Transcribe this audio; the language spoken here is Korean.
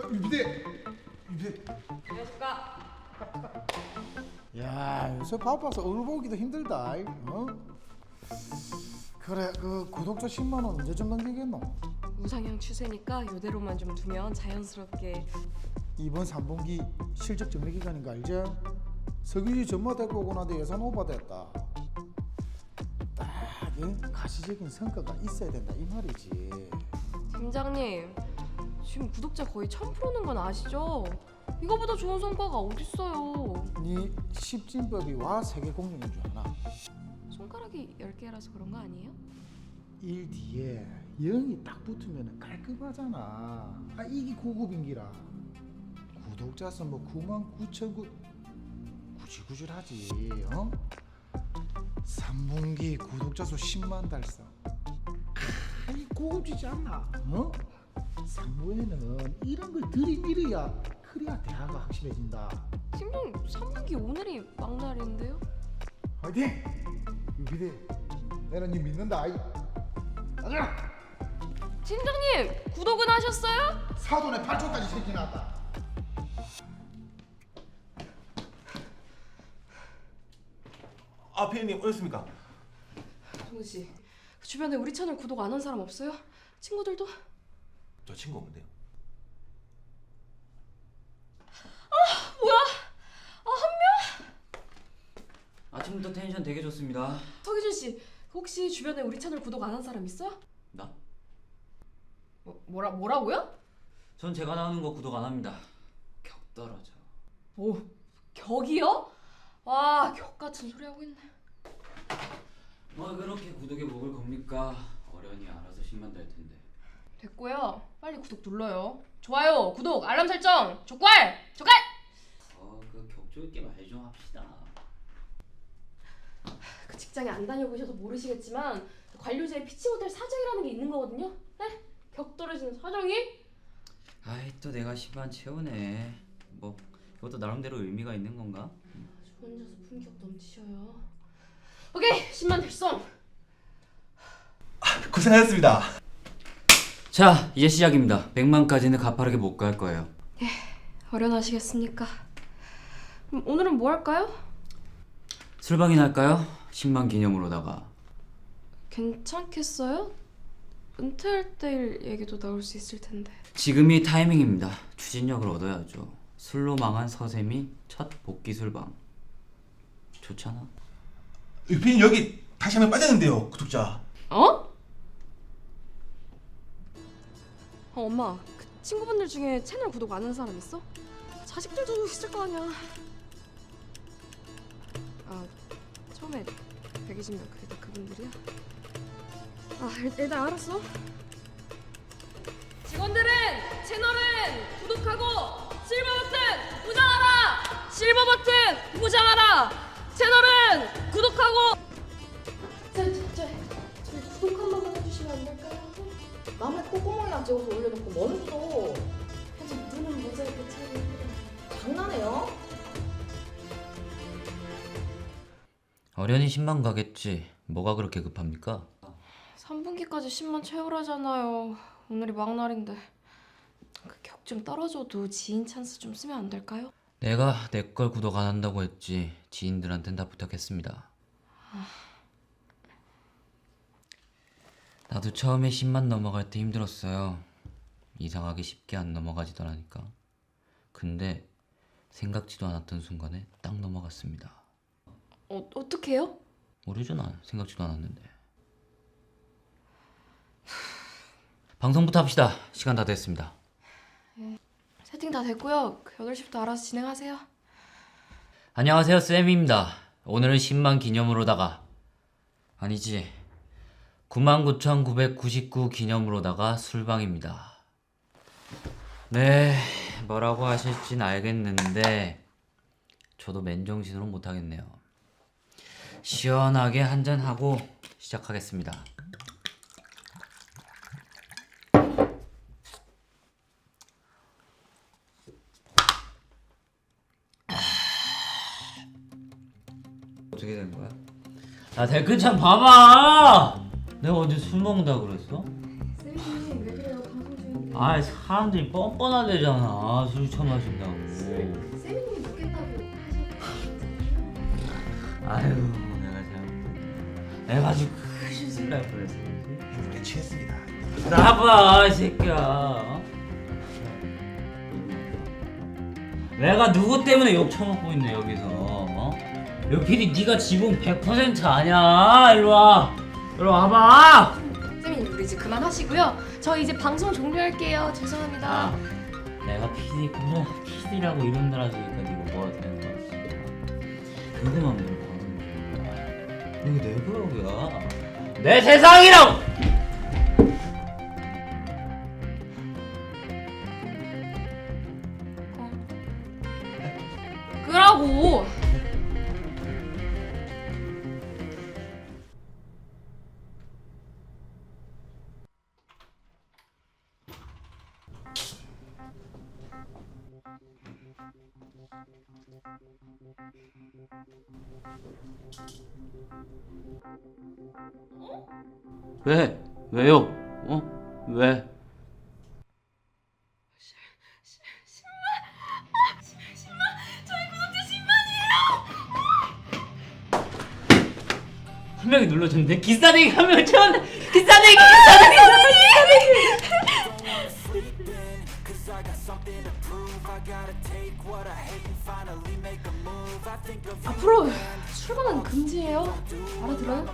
어, 유비대 유비대 안녕하십니까. 야 요새 바빠서 얼 보기도 힘들다 이, 어? 그래 그 구독자 10만 원 언제쯤 넘기겠노? 우상향 추세니까 이대로만 좀 두면 자연스럽게 이번 3분기 실적 정리 기간인 거 알지? 석유지 전마대고 오고 나도 예산 오버됐다 딱 이, 가시적인 성과가 있어야 된다 이 말이지 팀장님 지금 구독자 거의 1000%는 건 아시죠? 이거보다 좋은 성과가 어딨어요. 네 십진법이 와 세계 공認줄 아나? 손가락이 10개라서 그런 거 아니에요? 일 뒤에 0이 딱 붙으면 깔끔하잖아. 아 이게 고급인기라. 구독자 수 뭐 9만 9천 구 구질구질하지. 어? 3분기 구독자 수 10만 달성. 아, 이 고급지지 않나? 어? 3부에는 이런 걸 들이밀어야 그래야 대화가 확실해진다. 팀장님 3분기 오늘이 막날인데요? 화이팅! 유비대, 내는 니 믿는다. 아이. 가자. 팀장님 구독은 하셨어요? 사돈의 8초까지 새끼 나왔다. 아 피디님 오셨습니까? 정우 씨 주변에 우리 채널 구독 안 한 사람 없어요? 친구들도? 저 친구 없는데요. 아침부터 텐션 되게 좋습니다. 서기준 씨 혹시 주변에 우리 채널 구독 안 한 사람 있어요? 나? 뭐, 뭐라 뭐라고요? 전 제가 나오는 거 구독 안 합니다. 격 떨어져. 오 격이요? 와 격 같은 소리 하고 있네. 뭐 그렇게 구독에 목을 겁니까? 어련히 알아서 10만 될 텐데. 됐고요. 빨리 구독 눌러요. 좋아요, 구독, 알람 설정, 족발, 족발. 어그 격조 있게 말 좀 합시다. 그 직장에 안 다녀보셔서 모르시겠지만 관료제에 피치 못할 사정이라는 게 있는 거거든요. 네? 격 떨어지는 사정이? 아이 또 내가 10만 채우네. 뭐 이것도 나름대로 의미가 있는 건가? 아주 혼자서 품격 넘치셔요. 오케이, 10만 달성. 고생하셨습니다. 자 이제 시작입니다. 100만까지는 가파르게 못 갈 거예요. 어련하시겠습니까? 그럼 오늘은 뭐 할까요? 술방이나 할까요? 10만 기념으로다가. 괜찮겠어요? 은퇴할 때 얘기도 나올 수 있을 텐데. 지금이 타이밍입니다. 추진력을 얻어야죠. 술로 망한 서샘이 첫 복귀 술방. 좋잖아. 유피님 여기 다시 한번 빠졌는데요 구독자. 어? 어 엄마 그 친구분들 중에 채널 구독 안 하는 사람 있어? 자식들도 있을 거 아니야 아 처음에 120명 그게 다 그분들이야? 아 일- 일단 알았어 직원들은 채널은 구독하고 실버 버튼 보장하라 실버 버튼 보장하라 채널은 구독하고 저, 저, 저, 저 구독 한 번만 해주시면 안 될까요? 남의 콧구멍이나 찍어서 올려놓고 또 아직 눈은 모자이크 처리 장난해요? 어련히 10만 가겠지. 뭐가 그렇게 급합니까? 3분기까지 10만 채우라잖아요 오늘이 막날인데 그 격 좀 떨어져도 지인 찬스 좀 쓰면 안 될까요? 내가 내 걸 구독 안 한다고 했지. 지인들한텐 다 부탁했습니다. 나도 처음에 10만 넘어갈 때 힘들었어요. 이상하게 쉽게 안 넘어가지더라니까. 근데 생각지도 않았던 순간에 딱 넘어갔습니다. 어, 어떡해요? 모르죠 난 생각지도 않았는데. 방송부터 합시다. 시간 다 됐습니다. 세팅 다 됐고요 그 8시부터 알아서 진행하세요 안녕하세요 쌤입니다. 오늘은 10만 기념으로다가 아니지 99,999 기념으로다가 술방입니다. 네 뭐라고 하실진 알겠는데 저도 맨정신으로 못하겠네요. 시원하게 한잔 하고 시작하겠습니다. 어떻게 된 거야? 아 댓글 참 봐봐. 내가 언제 술 먹는다 그랬어? 쌤이 왜 그래요? 방송 중인데. 아 사람들이 뻔뻔하대잖아. 술 처마신다고. 세미님이 먹겠다고 아유 내가 참 내가 아주 큰 실수를 할 뻔했어 네, 취했습니다. 나봐 이 새끼야. 어? 내가 누구 때문에 욕 처먹고 있네 여기서. 어? 여기 PD 네가 지분 100% 아니야. 일로와 일로 와봐 세미님 우리 이제 그만하시고요. 저 이제 방송 종료할게요. 죄송합니다. 아 내가 PD 그래 PD라고 이름 달아주니까 네가 뭐가 되는 거야 누구 맘대로 가는 거야 여기 내 구역이야 내 세상이라고 그러고 왜? 왜요? 어? 왜? 한 명이 눌러줬는데 기사대기 한 명을 채웠네 기사대기 기사대기 앞으로 출근은 금지예요. 알아들어요?